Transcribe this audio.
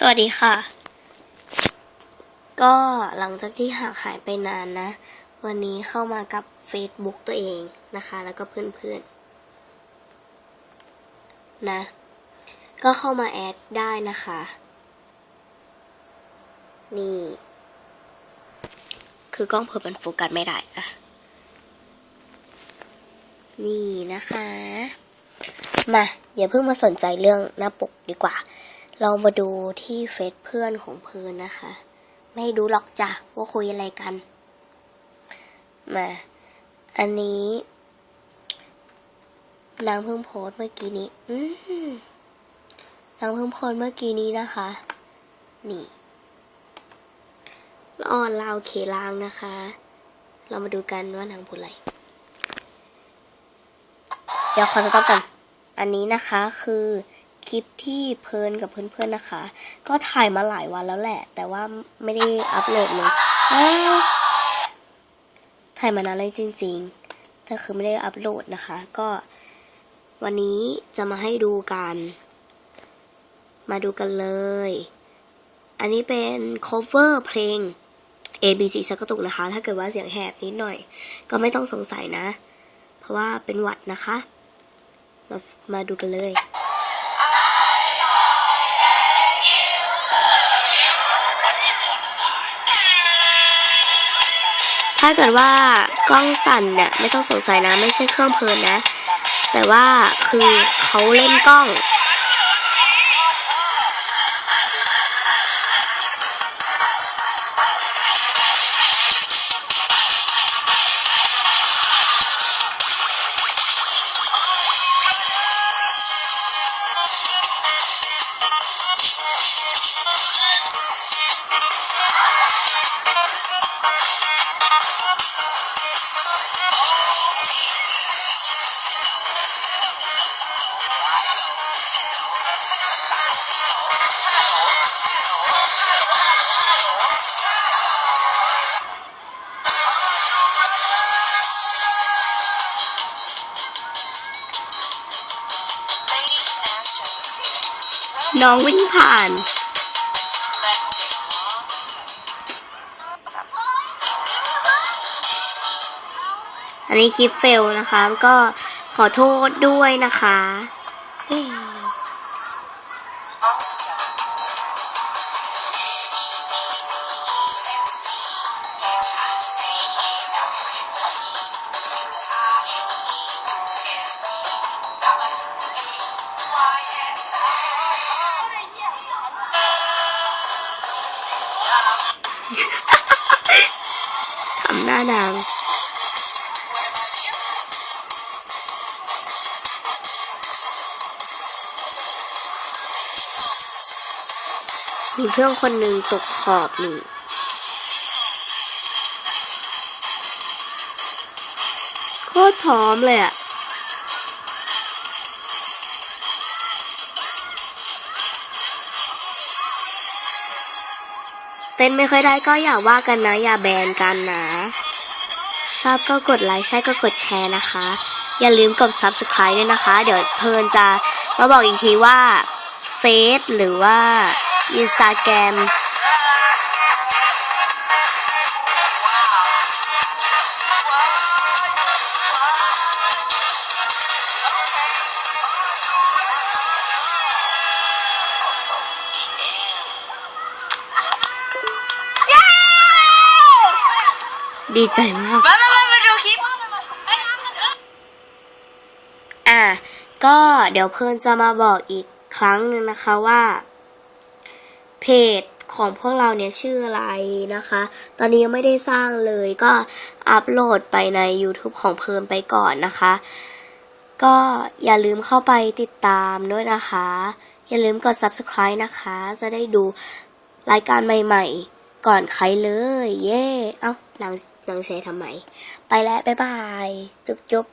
สวัสดีค่ะ ก็หลังจากที่ห่างหายไปนานนะ วันนี้เข้ามากับ Facebook ตัวเองนะคะ แล้วก็เพื่อนๆ นะ ก็เข้ามาแอดได้นะคะ นี่ คือกล้องเพิ่มมันโฟกัสไม่ได้อะนี่นะคะ มา อย่าเพิ่งมาสนใจเรื่องหน้าปกดีกว่า เรามาดูที่เฟซเพื่อนของเพื่อนนะคะ ไม่ดูหรอกจ้ะว่าคุยอะไรกัน มา อันนี้ นางเพิ่งโพสเมื่อกี้นี้นางเพิ่งโพสเมื่อกี้นี้นะคะ นี่อ่อนลาวเคลางนะคะ เรามาดูกันว่านางพูดอะไร เดี๋ยวขอสต็อปก่อน อันนี้นะคะคือ คลิปที่เพลินกับเพื่อนๆนะคะ ก็ถ่ายมาหลายวันแล้วแหละ แต่ว่าไม่ได้อัปโหลดเลยถ่ายมานานเลยจริงๆ แต่คือไม่ได้อัปโหลดนะคะ ก็วันนี้จะมาให้ดูกัน มาดูกันเลย อันนี้เป็น cover เพลง A B C สักกระตุกนะคะ ถ้าเกิดว่าเสียงแหบนิดหน่อย ก็ไม่ต้องสงสัยนะ เพราะว่าเป็นหวัดนะคะ มามาดูกันเลย ถ้าเกิดว่ากล้องสั่นเนี่ยไม่ต้องสงสัยนะ ไม่ใช่เครื่องเพลินนะ แต่ว่าคือเขาเล่นกล้อง น้องวิ่งผ่าน อันนี้คลิปเฟลนะคะ ก็ขอโทษด้วยนะคะ ทำหน้าดังมีเพื่อนคนหนึ่งตกขอบนี่โคตรพร้อมเลยอะ เต้นไม่ค่อยได้ก็อย่าว่ากันนะ อย่าแบนกันนะ ชอบก็กดไลค์ใช่ก็กดแชร์นะคะ อย่าลืมกด subscribe ด้วยนะคะ เดี๋ยวเพลินจะมาบอกอีกทีว่าเฟซหรือว่า Instagram ดีใจมากมามามามาดูคลิปอะก็เดี๋ยวเพิ่นจะมาบอกอีกครั้งหนึ่งนะคะว่า เพจของพวกเราเนี่ยชื่ออะไรนะคะ ตอนนี้ยังไม่ได้สร้างเลยก็อัปโหลดไปใน YouTube ของเพิ่นไปก่อนนะคะ ก็อย่าลืมเข้าไปติดตามด้วยนะคะ อย่าลืมกด subscribe นะคะ จะได้ดูรายการใหม่ๆ ก่อนใครเลย เย้เอ้าหนัง หนังแชร์ทำไม ไปแล้ว บ๊ายบาย จุ๊บจุ๊บ